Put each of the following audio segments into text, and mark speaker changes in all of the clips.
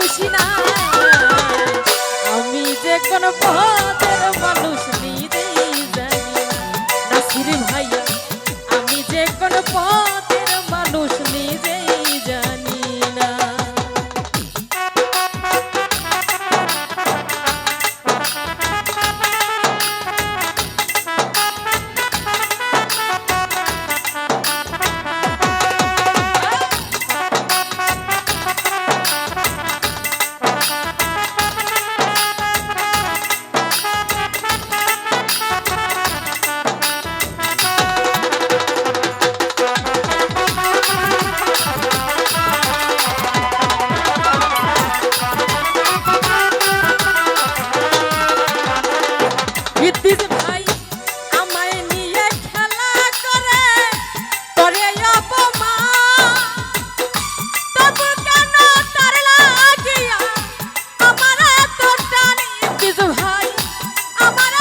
Speaker 1: দোষী না। আমি যে কোনো পদের আমার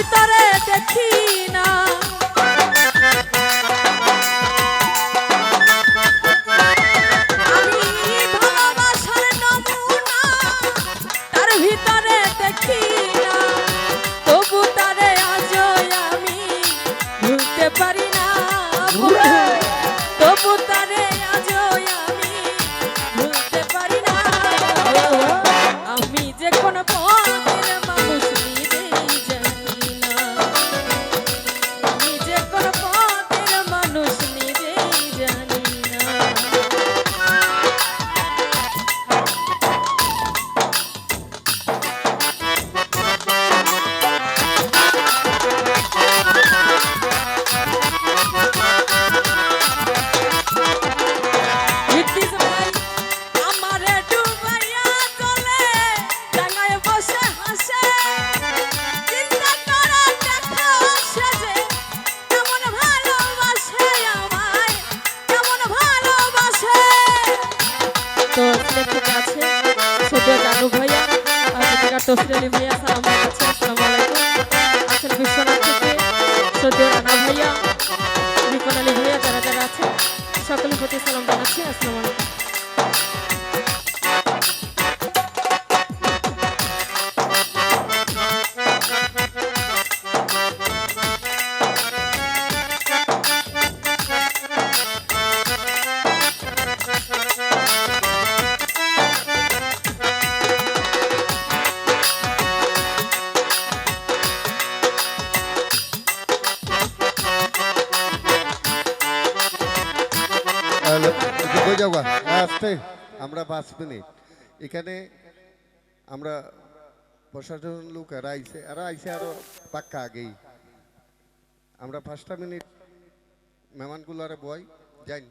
Speaker 1: ভিতরে দেখি না। Dr. Füleli Bey'e
Speaker 2: selamlar. কই আসতে। আমরা পাঁচ মিনিট। এখানে আমরা প্রশাসন লোক, এরা আইসে এরা আইসে আরও পাক্কা আগেই। আমরা পাঁচটা মিনিট মেহমানগুলারে বয় যাই